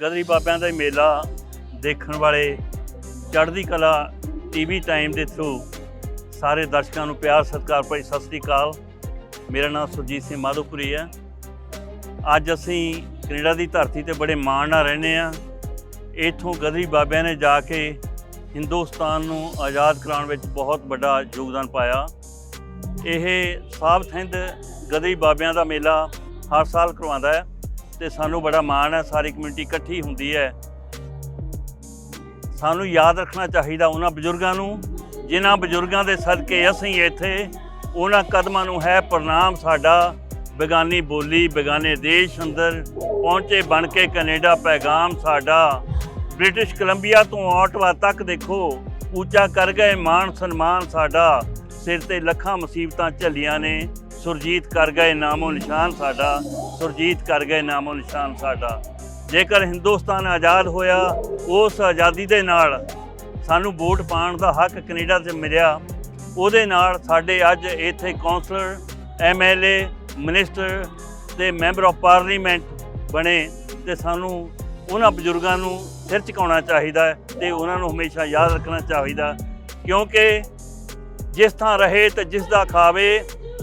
ਗਦਰੀ ਬਾਬਿਆਂ ਦਾ ਮੇਲਾ ਦੇਖਣ ਵਾਲੇ ਚੜ੍ਹਦੀ ਕਲਾ ਟੀਵੀ ਟਾਈਮ ਦੇ ਥਰੂ ਸਾਰੇ ਦਰਸ਼ਕਾਂ ਨੂੰ ਪਿਆਰ, ਸਤਿਕਾਰ ਭਰੀ ਸਤਿ ਸ੍ਰੀ ਅਕਾਲ। ਮੇਰਾ ਨਾਮ ਸੁਰਜੀਤ ਸਿੰਘ ਮਾਧੋਪੁਰੀ ਹੈ। ਅੱਜ ਅਸੀਂ ਕੈਨੇਡਾ ਦੀ ਧਰਤੀ ਤੇ ਬੜੇ ਮਾਣ ਨਾਲ ਰਹਿੰਦੇ ਆ ਇਥੋਂ ਗਦਰੀ ਬਾਬਿਆਂ ਨੇ ਜਾ ਕੇ ਹਿੰਦੁਸਤਾਨ ਨੂੰ ਆਜ਼ਾਦ ਕਰਾਉਣ ਵਿੱਚ ਬਹੁਤ ਵੱਡਾ ਯੋਗਦਾਨ ਪਾਇਆ। ਇਹ ਸਾਬਤ ਹਿੰਦ ਗਦਰੀ ਬਾਬਿਆਂ ਦਾ ਮੇਲਾ ਹਰ ਸਾਲ ਕਰਵਾਉਂਦਾ ਹੈ। ਤੇ ਸਾਨੂੰ ਬੜਾ ਮਾਣ ਹੈ, ਸਾਰੀ ਕਮਿਊਨਿਟੀ ਇਕੱਠੀ ਹੁੰਦੀ ਹੈ। ਸਾਨੂੰ ਯਾਦ ਰੱਖਣਾ ਚਾਹੀਦਾ ਉਹਨਾਂ ਬਜ਼ੁਰਗਾਂ ਨੂੰ, ਜਿਨ੍ਹਾਂ ਬਜ਼ੁਰਗਾਂ ਦੇ ਸਦਕੇ ਅਸੀਂ ਇੱਥੇ, ਉਹਨਾਂ ਕਦਮਾਂ ਨੂੰ ਹੈ ਪ੍ਰਣਾਮ ਸਾਡਾ। ਬੇਗਾਨੀ ਬੋਲੀ, ਬੇਗਾਨੇ ਦੇਸ਼ ਅੰਦਰ ਪਹੁੰਚੇ ਬਣ ਕੇ ਕੈਨੇਡਾ ਪੈਗਾਮ ਸਾਡਾ। ਬ੍ਰਿਟਿਸ਼ ਕੋਲੰਬੀਆ ਤੋਂ ਆਟਵਾ ਤੱਕ ਦੇਖੋ, ਉੱਚਾ ਕਰ ਗਏ ਮਾਣ ਸਨਮਾਨ ਸਾਡਾ। ਸਿਰ ਤੇ ਲੱਖਾਂ ਮੁਸੀਬਤਾਂ ਝੱਲੀਆਂ ਨੇ। ਸੁਰਜੀਤ ਕਰ ਗਏ ਨਾਮੋ ਨਿਸ਼ਾਨ ਸਾਡਾ, ਸੁਰਜੀਤ ਕਰ ਗਏ ਨਾਮੋ ਨਿਸ਼ਾਨ ਸਾਡਾ। ਜੇਕਰ ਹਿੰਦੁਸਤਾਨ ਆਜ਼ਾਦ ਹੋਇਆ, ਉਸ ਆਜ਼ਾਦੀ ਦੇ ਨਾਲ ਸਾਨੂੰ ਵੋਟ ਪਾਉਣ ਦਾ ਹੱਕ ਕੈਨੇਡਾ 'ਚ ਮਿਲਿਆ। ਉਹਦੇ ਨਾਲ ਸਾਡੇ ਅੱਜ ਇੱਥੇ ਕਾਉਂਸਲਰ ਐਮਐਲਏ ਮਿਨਿਸਟਰ ਤੇ ਮੈਂਬਰ ਆਫ ਪਾਰਲੀਮੈਂਟ ਬਣੇ ਤੇ ਸਾਨੂੰ ਉਹਨਾਂ ਬਜ਼ੁਰਗਾਂ ਨੂੰ ਸਿਰ ਝੁਕਾਉਣਾ ਚਾਹੀਦਾ ਹੈ ਤੇ ਉਹਨਾਂ ਨੂੰ ਹਮੇਸ਼ਾ ਯਾਦ ਰੱਖਣਾ ਚਾਹੀਦਾ ਕਿਉਂਕਿ ਜਿਸ ਥਾਂ ਰਹੇ ਤੇ ਜਿਸ ਦਾ ਖਾਵੇ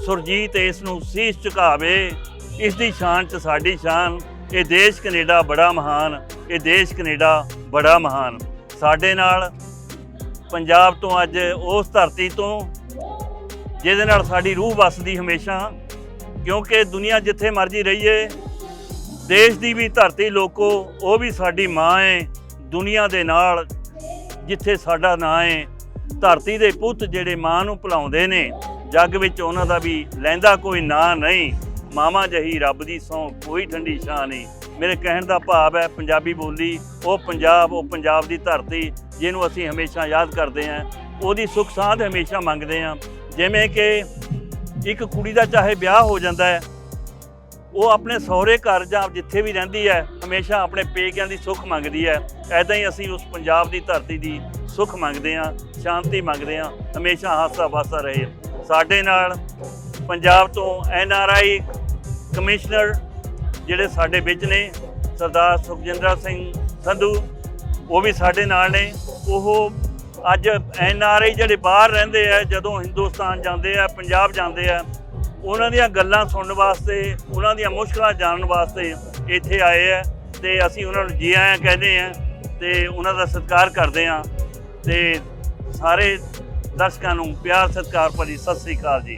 ਸੁਰਜੀਤ ਇਸ ਨੂੰ ਸੀਸ ਝੁਕਾਵੇ, ਇਸ ਦੀ ਸ਼ਾਨ ਚ ਸਾਡੀ ਸ਼ਾਨ। ਇਹ ਦੇਸ਼ ਕੈਨੇਡਾ ਬੜਾ ਮਹਾਨ, ਇਹ ਦੇਸ਼ ਕੈਨੇਡਾ ਬੜਾ ਮਹਾਨ। ਸਾਡੇ ਨਾਲ ਪੰਜਾਬ ਤੋਂ ਅੱਜ ਉਸ ਧਰਤੀ ਤੋਂ, ਜਿਹਦੇ ਨਾਲ ਸਾਡੀ ਰੂਹ ਵਸਦੀ ਹਮੇਸ਼ਾ, ਕਿਉਂਕਿ ਦੁਨੀਆ ਜਿੱਥੇ ਮਰਜ਼ੀ ਰਹੀਏ, ਦੇਸ਼ ਦੀ ਵੀ ਧਰਤੀ ਲੋਕੋ, ਉਹ ਵੀ ਸਾਡੀ ਮਾਂ ਹੈ ਦੁਨੀਆ ਦੇ ਨਾਲ ਜਿੱਥੇ ਸਾਡਾ ਨਾਂ ਹੈ ਧਰਤੀ ਦੇ ਪੁੱਤ ਜਿਹੜੇ ਮਾਂ ਨੂੰ ਭੁਲਾਉਂਦੇ ਨੇ ਜੱਗ ਵਿੱਚ ਉਹਨਾਂ ਦਾ ਵੀ ਲੈਂਦਾ ਕੋਈ ਨਾਂ ਨਹੀਂ। ਮਾਮਾ ਜਹੀ ਰੱਬ ਦੀ ਸੌ ਕੋਈ ਠੰਡੀ ਛਾਂ ਨਹੀਂ। ਮੇਰੇ ਕਹਿਣ ਦਾ ਭਾਵ ਹੈ ਪੰਜਾਬੀ ਬੋਲੀ, ਉਹ ਪੰਜਾਬ ਉਹ ਪੰਜਾਬ ਦੀ ਧਰਤੀ, ਜਿਹਨੂੰ ਅਸੀਂ ਹਮੇਸ਼ਾ ਯਾਦ ਕਰਦੇ ਹਾਂ। ਉਹਦੀ ਸੁੱਖ ਸਾਂਦ ਹਮੇਸ਼ਾ ਮੰਗਦੇ ਹਾਂ। ਜਿਵੇਂ ਕਿ ਇੱਕ ਕੁੜੀ ਦਾ ਚਾਹੇ ਵਿਆਹ ਹੋ ਜਾਂਦਾ ਹੈ, ਉਹ ਆਪਣੇ ਸਹੁਰੇ ਘਰ ਜਾਂ ਜਿੱਥੇ ਵੀ ਰਹਿੰਦੀ ਹੈ, ਹਮੇਸ਼ਾ ਆਪਣੇ ਪੇਕਿਆਂ ਦੀ ਸੁੱਖ ਮੰਗਦੀ ਹੈ। ਐਦਾਂ ਹੀ ਅਸੀਂ ਉਸ ਪੰਜਾਬ ਦੀ ਧਰਤੀ ਦੀ ਸੁੱਖ ਮੰਗਦੇ ਹਾਂ, ਸ਼ਾਂਤੀ ਮੰਗਦੇ ਹਾਂ, ਹਮੇਸ਼ਾ ਹਾਸਾ ਵਾਸਾ ਰਹੇ ਸਾਡੇ ਨਾਲ ਪੰਜਾਬ ਤੋਂ ਐਨ ਆਰ ਆਈ ਕਮਿਸ਼ਨਰ ਜਿਹੜੇ ਸਾਡੇ ਵਿੱਚ ਨੇ, ਸਰਦਾਰ ਸੁਖਜਿੰਦਰ ਸਿੰਘ ਸੰਧੂ, ਉਹ ਵੀ ਸਾਡੇ ਨਾਲ ਨੇ। ਉਹ ਅੱਜ ਐਨ ਆਰ ਆਈ ਜਿਹੜੇ ਬਾਹਰ ਰਹਿੰਦੇ ਆ, ਜਦੋਂ ਹਿੰਦੁਸਤਾਨ ਜਾਂਦੇ ਆ, ਪੰਜਾਬ ਜਾਂਦੇ ਆ, ਉਹਨਾਂ ਦੀਆਂ ਗੱਲਾਂ ਸੁਣਨ ਵਾਸਤੇ, ਉਹਨਾਂ ਦੀਆਂ ਮੁਸ਼ਕਲਾਂ ਜਾਣਨ ਵਾਸਤੇ ਇੱਥੇ ਆਏ ਆ ਤੇ ਅਸੀਂ ਉਹਨਾਂ ਨੂੰ ਜੀ ਆਇਆਂ ਕਹਿੰਦੇ ਆ ਤੇ ਉਹਨਾਂ ਦਾ ਸਤਿਕਾਰ ਕਰਦੇ ਆ ਤੇ ਸਾਰੇ ਦਰਸ਼ਕਾਂ ਨੂੰ ਪਿਆਰ ਸਤਿਕਾਰ ਭਰੀ ਸਤਿ ਸ੍ਰੀ ਅਕਾਲ ਜੀ।